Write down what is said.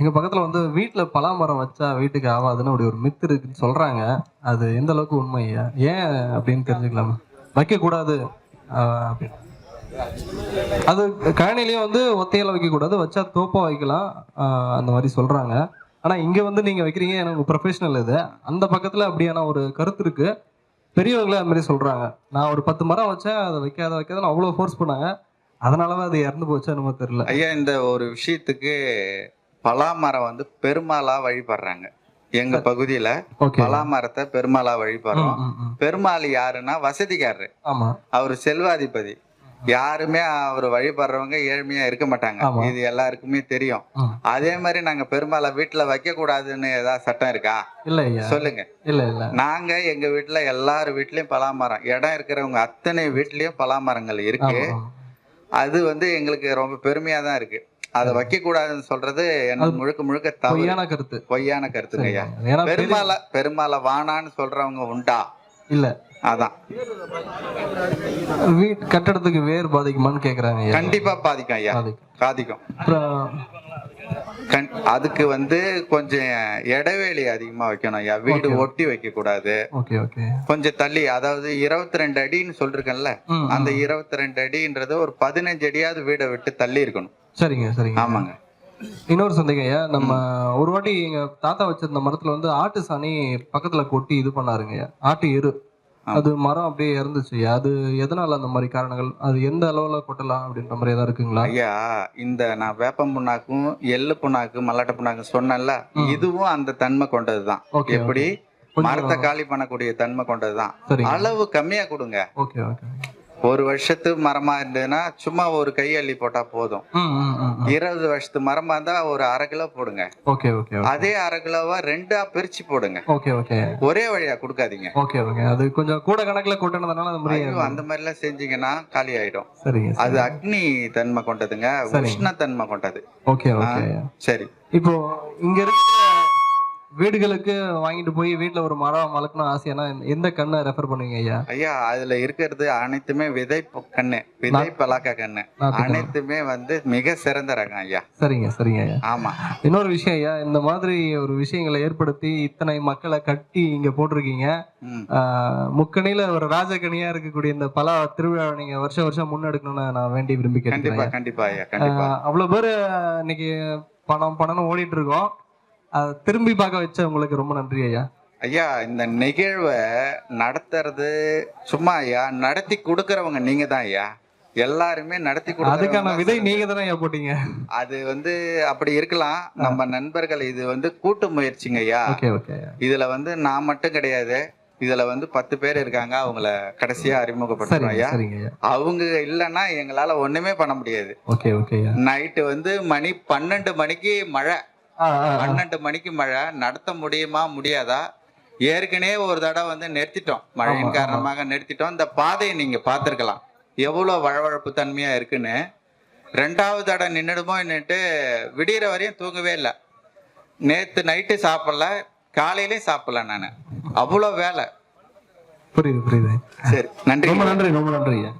எங்க பக்கத்துல வந்து வீட்டுல பலாமரம் வச்சா வீட்டுக்கு ஆகாதுன்னு அப்படி ஒரு மித்து இருக்குன்னு சொல்றாங்க. அது எந்த அளவுக்கு உண்மை ஐயா? ஏன் அப்படின்னு தெரிஞ்சுக்கலாமா? வைக்க கூடாது அப்படின்னு. அது கழனிலையும் வந்து ஒத்தையில வைக்க கூடாது வச்சா தோப்பா வைக்கலாம். அந்த மாதிரி சொல்றாங்க. ஆனா இங்க வந்து நீங்க வைக்கிறீங்க எனக்கு ப்ரொஃபஷனல் இது. அந்த பக்கத்துல அப்படியான ஒரு கருத்து இருக்கு. பெரியவங்களே அது மாதிரி சொல்றாங்க. நான் ஒரு பத்து மரம் வச்சேன் அதை வைக்காத வைக்காத அவ்வளவு ஃபோர்ஸ் பண்ணாங்க. அதனாலதான் அது இறந்து போச்சு என்னமோ தெரியல. ஐயா இந்த ஒரு விஷயத்துக்கு பலாமரம் வந்து பெருமாளா வழிபடுறாங்க. எங்க பகுதியில பலாமரத்தை பெருமாளா வழிபடுறோம். பெருமாள் யாருன்னா வசதிக்காரரு. அவர் செல்வாதிபதி. யாருமே அவர் வழிபடுறவங்க ஏழ்மையா இருக்க மாட்டாங்க. இது எல்லாருக்குமே தெரியும். அதே மாதிரி நாங்க பெருமாளை வீட்டுல வைக்க கூடாதுன்னு ஏதாவது சட்டம் இருக்கா? இல்ல சொல்லுங்க. இல்ல இல்ல. நாங்க எங்க வீட்டுல எல்லார் வீட்லயும் பலாமரம். இடம் இருக்கிறவங்க அத்தனை வீட்லயும் பலாமரங்கள் இருக்கு. அது வந்து எங்களுக்கு ரொம்ப பெருமையா தான் இருக்கு. அதை வைக்க கூடாதுன்னு சொல்றது எனக்கு முழுக்க முழுக்க பொய்யான கருத்து. பொய்யான கருத்துங்க ஐயா. பெருமாளை பெருமாளை வானான்னு சொல்றவங்க உண்டா? இல்ல. அதான். வீட் கட்டடத்துக்கு வேர் பாதிக்குமான்னு கேக்குறாங்க கண்டிப்பா பாதிக்கும் ஐயா. பாதிக்கும். அதுக்கு வந்து கொஞ்சம் இடைவெளி அதிகமா வைக்கணும் ஐயா. வீடு ஒட்டி வைக்க கூடாது கொஞ்சம் தள்ளி அதாவது இருபத்தி ரெண்டு அடின்னு சொல்லிருக்கேன்ல அந்த இருபத்தி ரெண்டு அடின்றது ஒரு பதினஞ்சு அடியாவது வீடை விட்டு தள்ளி இருக்கணும். சரிங்க சரிங்க. ஆமாங்க. இன்னொரு சந்தேகம் ஐயா நம்ம ஒரு வாட்டி எங்க தாத்தா வச்சிருந்த மரத்துல வந்து ஆட்டு சாணி பக்கத்துல கொட்டி இது பண்ணாருங்க ஐயா. ஆட்டு எரு. அது மரம் அப்படியே இறந்துச்சு அது எதனால அந்த மாதிரி காரணங்கள்? அது எந்த அளவுல கொட்டலாம் அப்படின்ற மாதிரி ஏதாவது இருக்குங்களா? ஐயா இந்த நான் வேப்பம் புண்ணாக்கும் எள்ளு புண்ணாக்கு மல்லாட்ட புண்ணாக்கு சொன்னேன்ல இதுவும் அந்த தன்மை கொண்டதுதான். ஓகே எப்படி? மரத்தை காலி பண்ணக்கூடிய தன்மை கொண்டதுதான். அளவு கம்மியா கொடுங்க. Okay okay. ஒரு வருஷத்து மரமா இருந்ததுன்னா சும்மா ஒரு கை அள்ளி போட்டா போதும். இருபது வருஷத்து மரமா இருந்தா ஒரு அரை கிலோ போடுங்க. Okay okay. அதே அரை கிலோவா ரெண்டா பிரிச்சு போடுங்க. Okay okay. ஒரே வழியா கொடுக்காதீங்க. Okay okay. அது கொஞ்சம் கூட கணக்குல கொட்டினதுனால அந்த மாதிரி ஐயோ, அந்த மாதிரி எல்லாம் செஞ்சீங்கன்னா காலி ஆயிடும். சரிங்க அது அக்னி தன்மை கொண்டதுங்க. உஷ்ண தன்மை கொண்டது. Okay okay. சரி. இப்போ இங்க இருக்கிற வீடுகளுக்கு வாங்கிட்டு போய் வீட்ல ஒரு மரம் வளர்க்கணும் ஆசையானா எந்த கண்ணை ரெஃபர் பண்ணுவீங்க ஐயா? ஐயா அதுல இருக்கிறது அனைத்துமே விதை கண்ணு. விதை பலாக்க கண்ணு. அனைத்துமே வந்து மிக சிறந்த ரகம் ஐயா. சரிங்க சரிங்க ஐயா. ஆமா. இன்னொரு விஷயம் ஐயா இந்த மாதிரி ஒரு விஷயங்களை ஏற்படுத்தி இத்தனை மக்களை கட்டி இங்க போட்டிருக்கீங்க. முக்கணியில ஒரு ராஜகணியா இருக்கக்கூடிய இந்த பல திருவிழாவை நீங்க வருஷம் வருஷம் முன்னெடுக்கணும்னு நான் வேண்டி விரும்பி கண்டிப்பா கண்டிப்பா ஐயா கண்டிப்பா. அவ்வளவு பேர் இன்னைக்கு பணம் பணம்னு ஓடிட்டு இருக்கோம். திரும்பி பார்க்க வச்ச உங்களுக்கு ரொம்ப நன்றி ஐயா. ஐயா இந்த நிகழ்வை நடத்துறது சும்மா ஐயா நடத்தி கொடுக்கறவங்க நீங்க தான் ஐயா. எல்லாருமே நடத்தி அதுக்கான விதை நீங்க தானே போட்டீங்க. அது வந்து அப்படி இருக்கலாம். நம்ம நண்பர்கள் இது வந்து கூட்டு முயற்சிங்க ஐயா. இதுல வந்து நான் மட்டும் கிடையாது. இதுல வந்து பத்து பேர் இருக்காங்க. அவங்கள கடைசியா அறிமுகப்படுத்துறோம் ஐயா. அவங்க இல்லைன்னா எங்களால ஒண்ணுமே பண்ண முடியாது. ஓகே ஓகே ஐயா. நைட்டு வந்து மணி பன்னெண்டு மணிக்கு மழை. பன்னெண்டு மணிக்கு மழை. நடத்த முடியுமா முடியாதா? ஏற்கனவே ஒரு தடவை வந்து நிறுத்திட்டோம். மழையின். காரணமாக நிறுத்திட்டோம். இந்த பாதையை நீங்க பார்த்துருக்கலாம். எவ்வளவு வழவழப்பு தன்மையா இருக்குன்னு. ரெண்டாவது தடவை நின்றுடுமோ நின்றுட்டு விடிகிற வரையும் தூங்கவே இல்லை. நேத்து நைட்டு சாப்பிடல காலையிலயும் சாப்பிடல நான். அவ்வளோ வேலை. புரியுது புரியுது. சரி நன்றி ரொம்ப நன்றி ரொம்ப நன்றி ஐயா.